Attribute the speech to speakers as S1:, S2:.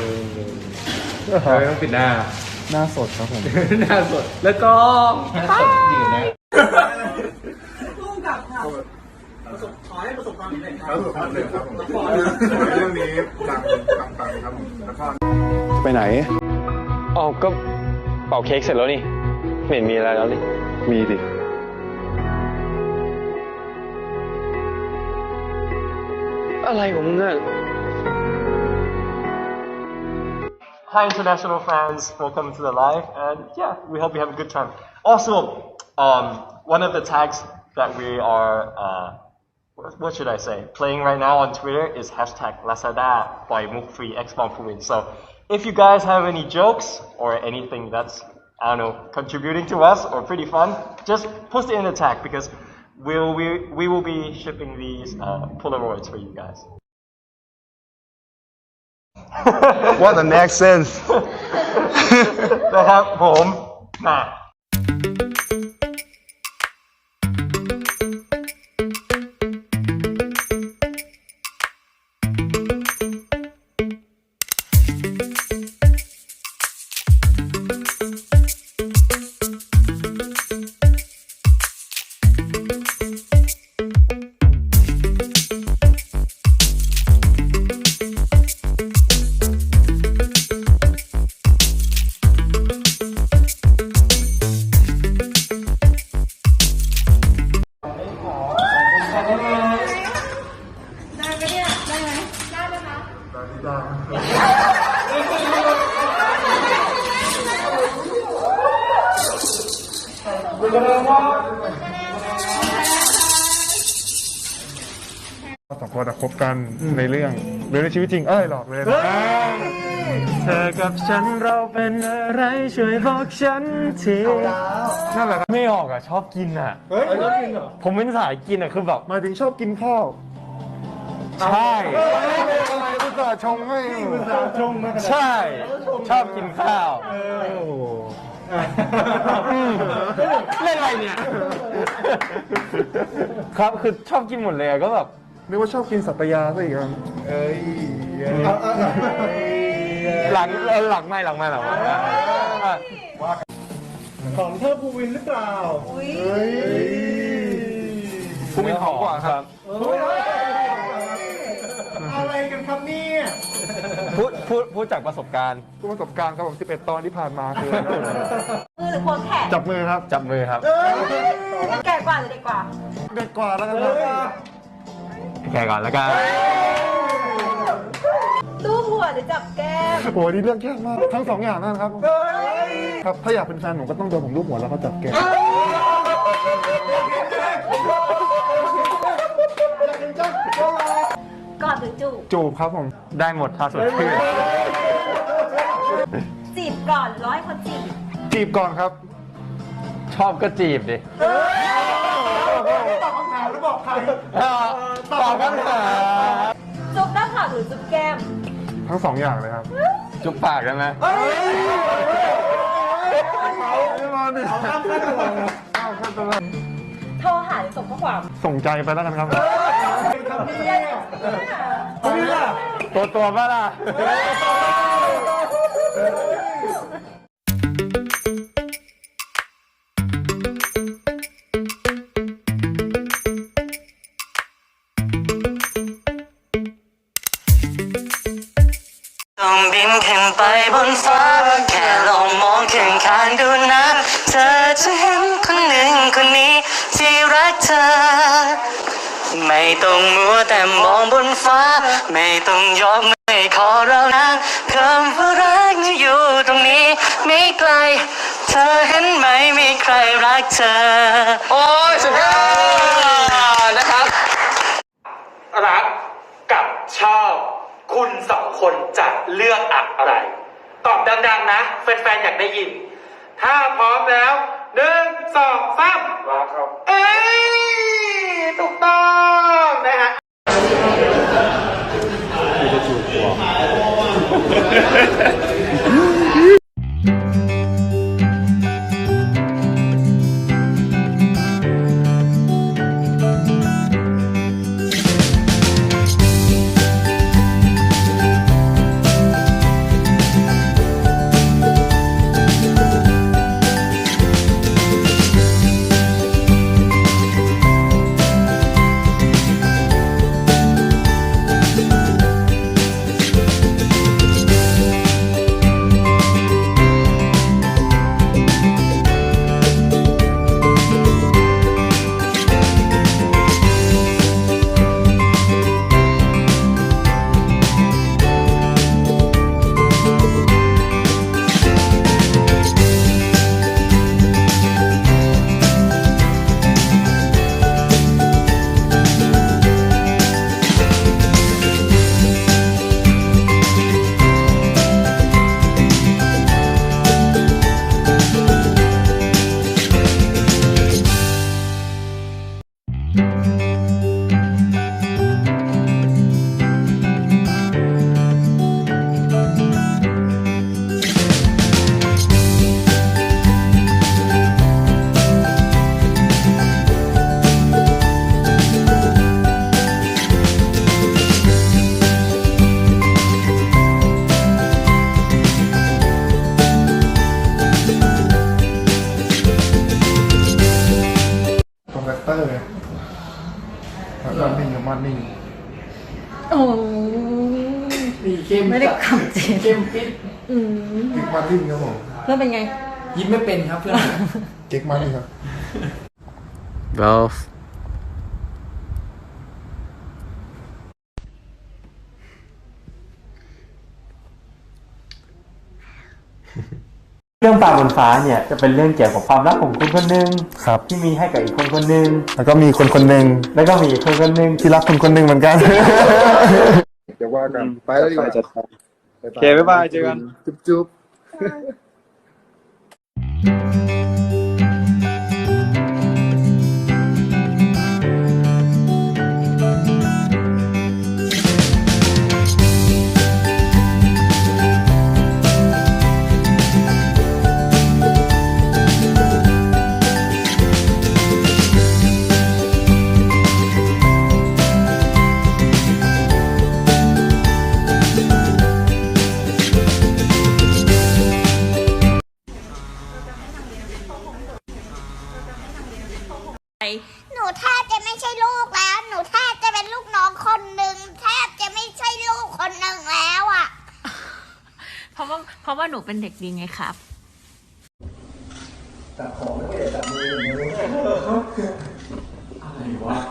S1: เฮ้ยต้องปิดหน้า
S2: หน้าสดครับผม
S1: หน้าสด แล้วก็สดยืนนะ
S3: ประสบขอให้ประสบความสำเร็จครั
S4: รั
S3: บบ
S4: ผมครับเรื่องครับผมเรื่องนี้ฟังฟังฟังครับผมแล้วก็
S2: ไปไหน
S5: อ๋อก็เป่าเค้กเสร็จแล้วนี่ไม่เห็นมีอะไรแล้วนี่
S2: มีดิ
S5: อะไรของมึงอะ Hi international fans, welcome to the live and yeah, we hope you have a good time. Also, um, one of the tags that we are, uh, what, should I say, playing right now on Twitter is hashtag Lazada by Mukfree X Fuin. So if you guys have any jokes or anything that's, I don't know, contributing to us or pretty fun, just post it in the tag because we'll, we, we will be shipping these uh, Polaroids for you guys.
S2: What the next sense
S5: นะครับผมมา
S4: สองคนอะคบกันในเรื่องหรือในชีวิตจริง เอ้ยหลอกเลยนะ
S5: เธอกับฉันเราเป็นอะไรช่วยบอกฉันที
S4: นั่นแหละครับ
S5: ไม่ออกอะชอบกินอะ
S4: เฮ้ยชอบกินเหรอ
S5: ผมเป็นสายกินอะคือแบบ
S4: หมายถึงชอบกินข้าว
S5: ใช่
S4: อะไรอุตส่าห์ชงให้อุตส่าห์ชงมา
S5: ใช่ ชอบกินข้าว
S4: โอ้โห
S5: อืม เล่นอะไรเนี่ย ครับคือชอบกินหมดเลยอะก็แบบ
S4: นึกว่าชอบกินสัตยาซะอีกครับเอ้ย
S5: หลังเออหลังไม่หลังไม่หลังไม่อะ
S3: ของเธอภูวินหรือเปล่า
S5: ผู้มีของกว่าครับ
S3: อะ
S5: พูดพูดพูดจากประสบการณ์
S4: ผู้ประสบการณ์ครับผม 11 ตอนที่ผ่านมาคือ
S6: มือหรือควงแขน
S4: จับมือครับ
S5: จับมือครับ
S6: แก่กว่าหรือเด็กกว่า
S4: เด็กกว่าแล้วกันครับ
S5: แค่ก่อนแล้วกัน
S6: ตู้หัวหรือจับแก้ม
S4: โอ้โหนี่เรื่องยากมาก ทั้งสองอย่างนั่นครับ ครับ ถ้าอยากเป็นแฟนผมก็ต้องโดนผมรูปหัวแล้วก็จับแก้ม
S6: จูบ
S4: จูบครับผม
S5: ได้หมดถ้าสดชื่น
S6: จีบก่อนหรือร้อยคนจีบ
S4: จีบก่อนครับ
S5: ชอบก็จีบดิ
S3: ตอบคำถามแล้วบอกใคร
S5: ตอบคำถาม
S6: จุ๊บหน้าผากหรือจุ๊บแก้ม
S4: ทั้งสองอย่างเลยครับ
S5: จุ๊บปากได้ไหม
S6: โทรหาหรือส่งข้อความ
S4: ส่งใจไปแล้วกันครับ
S5: ตัวตัวป่ะล่ะ
S7: ต้องบินขึ้นไปบนฟ้า แค่ลองมองข้างข้างดูนะเธอจะเห็นคนหนึ่งคนนี้ที่รัก เธอ ไม่ต้องมัวแต่มองบนฟ้า ไม่ต้องยอมไม่ขอเรานะคำว่ารักจะอยู่ตรงนี้ ไม่ไกล เธอเห็นไหมมีใครรักเธอ
S5: โอ้ยสุดยอดนะครับ
S8: รักกับชอบคุณสองคนจะเลือกอะไร ตอบดังๆนะ แฟนๆอยากได้ยิน ถ้าพร้อมแล้ว หนึ่งสองสามรักครับ เอ้ยถูกต้องนะฮะ
S6: ยวขำจริง
S9: เข้มปิด
S6: อืม
S4: เก๊กมาร์ตินครับผม
S6: เพื่อนเป็นไง
S9: ยิ้มไม่เป็นครับเพื่อน
S4: เก๊กมาร์ตินครับ
S1: Ralph
S5: เรื่องปลาบนฟ้าเนี่ยจะเป็นเรื่องเกี่ยวกับความรักของคนคนหนึ่ง
S4: ครับ
S5: ที่มีให้กับอีกคนคนหนึ่ง
S4: แล้วก็มีคนคนหนึ่ง
S5: แล้วก็มีอีกคนคนหนึ่ง
S4: ที่รักคนคนหนึ่งเหมือนกันเดี๋ย วว่ากัน ไปแล้วดีกว่า
S2: โอเคบ๊ายบายเจอกัน
S4: จุ๊บจุ๊บ
S10: หนูแทบจะไม่ใช่ลูกแล้ว หนูแทบจะเป็นลูกน้องคนหนึ่งแทบจะไม่ใช่ลูกคนหนึ่งแล้วอะ
S6: เพราะว่าเพราะว่าหนูเป็นเด็กดีไงครับ
S5: หมดแล้ว